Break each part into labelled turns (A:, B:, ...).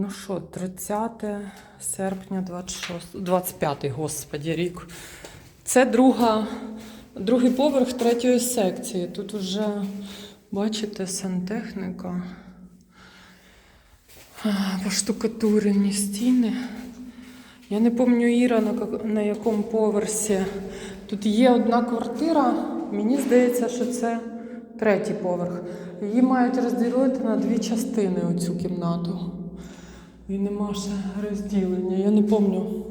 A: Ну що, 30 серпня 26, 25, господі, рік. Це друга, другий поверх третьої секції. Тут уже, бачите, сантехніка. Поштукатурені стіни. Я не пам'ятаю Іра на якому поверсі. Тут є одна квартира. Мені здається, що це третій поверх. Її мають розділити на дві частини оцю кімнату. І нема ще розділення. Я не пам'ятаю.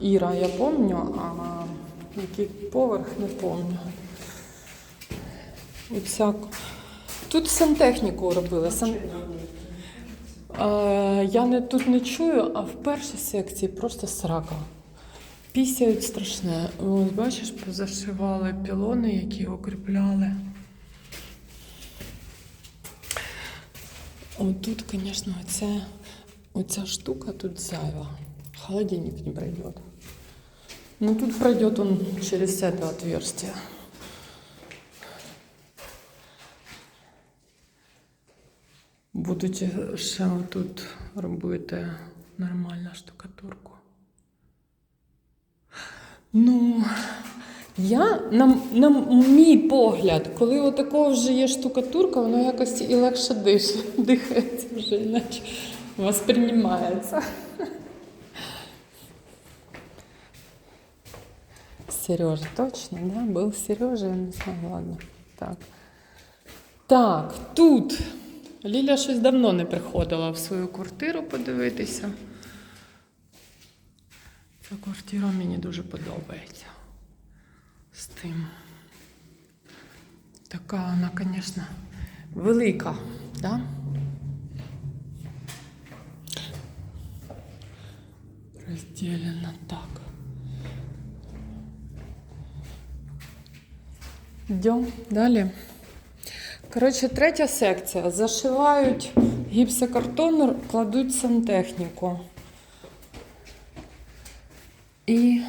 A: Іра, я пам'ятаю, а який поверх не пам'ятаю. Тут сантехніку робили. Сан... Е, я не, тут не чую, а в першій секції просто срака. Пісяють страшне. Ось бачиш, позашивали пілони, які укріпляли. От тут, звісно, оця, оця штука тут зайва. Холодильник не пройдет. Ну тут пройдет он через это отверстие. Будуть ще тут робити нормальну штукатурку. Ну, я на, на мій погляд, коли отакого вже є штукатурка, воно якось і легше дихається вже, іначе восприймається. Сережа, точно, да? Был Сережа, я не знаю, ладно. Так. Так, тут. Ліля щось давно не приходила в свою квартиру подивитися. Ця квартира мені дуже подобається. З тим. Така вона, звісно, велика, да? Розділена так. Йдемо далі. Коротше, третя секція. Зашивають гіпсокартон, кладуть сантехніку. І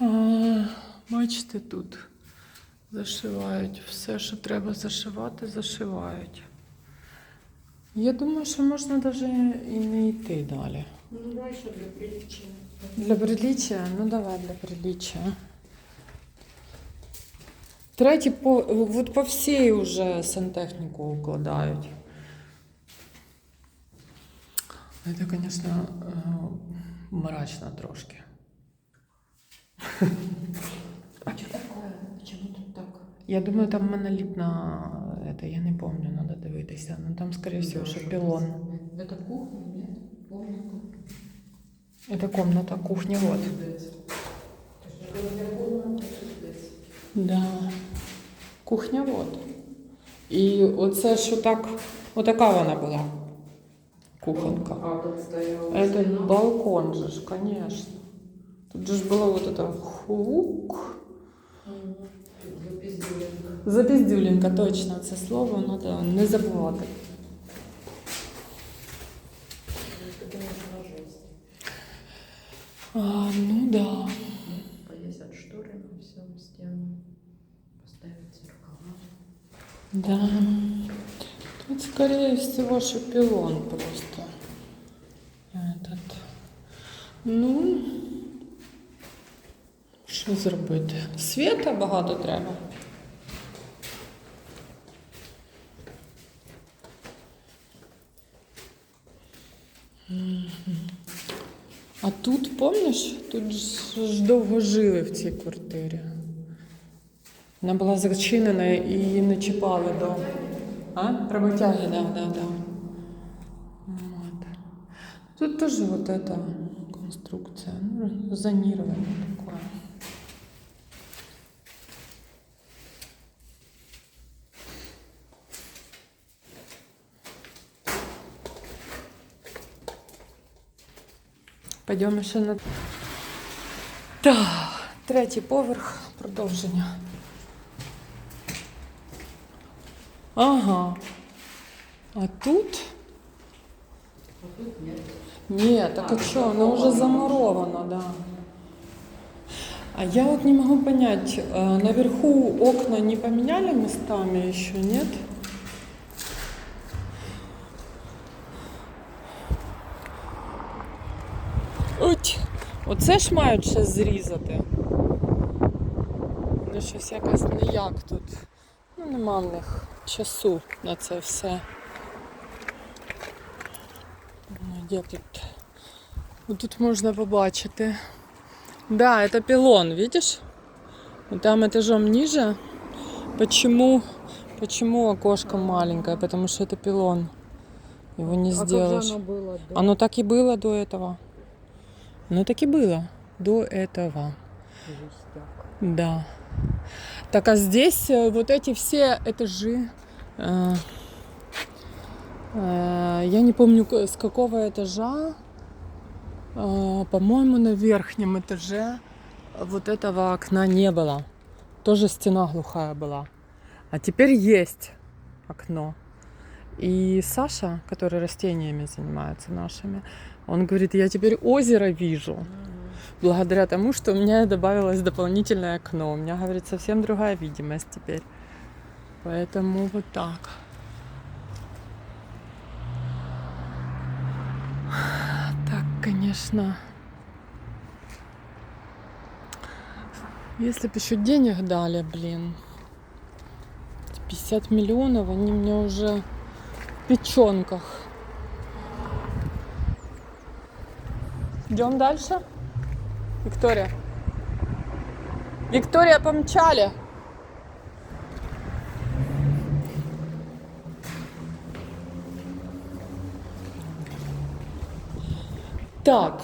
A: а, бачите, тут зашивають все, що треба зашивати, зашивають. Я думаю, що можна навіть і не йти далі.
B: Ну, давай еще для приличия.
A: Для приличия? Ну давай для приличия. Третій по от по всій вже сантехніку укладають. Це, звісно, мрачно трошки.
B: А что такое? Почему тут так?
A: Я думаю, там монолітна, это, я не пам'ятаю, треба дивитися. Ну там, скоріше всього, що пілон.
B: Это кухня, нет? Комната.
A: Это комната, кухня, вот. Да. Кухня вот. І оце що так, отака вона була. Кухонка.
B: А, тут стоял.
A: Это балкон же, ж, конечно. Тут же ж было вот это хук. Запіздюлінка, точно, це слово треба не забувати. Да. Тут, скорее всего, шапилон просто. Этот. Ну, що зробити? Світа багато треба. А тут, помниш, тут ж довго жили в цій квартирі. Вона була зачинена і її не чіпали до. А? Роботяги, да, да, да. Тут тоже вот эта конструкция, ну, зонирование такое. Пойдемо ще на. Так, третій поверх, продовження. Ага. А тут?
B: А тут нет.
A: Нет, так а, а что, она уже замурована, да. А я вот не могу понять, е, наверху окна не поменяли местами еще, нет? Уть! Оце ж мають ще зрізати. Ну щось якось не ну, як тут. Ну нема в них. Часу на це все. Ну, де тут? Ну, тут можна побачити. Да, это пилон, видишь? Там этажом ниже. Почему, почему окошко маленькое? Потому что это пилон. Его не
B: А как
A: сделаешь.
B: же оно было? Да?
A: Оно так и было до этого. Оно так и было до этого.
B: Жестяк.
A: Да. Так, а здесь э, вот эти все этажи, э, э, я не помню с какого этажа, э, по-моему, на верхнем этаже вот этого окна не было. Тоже стена глухая была. А теперь есть окно. И Саша, который растениями занимается нашими, он говорит, я теперь озеро вижу благодаря тому, что у меня добавилось дополнительное окно. У меня, говорит, совсем другая видимость теперь. Поэтому вот так. Так, конечно. Если бы еще денег дали, блин. эти 50 миллионов, они мне уже в печенках. Идем дальше? Виктория. Виктория, помчали. Так,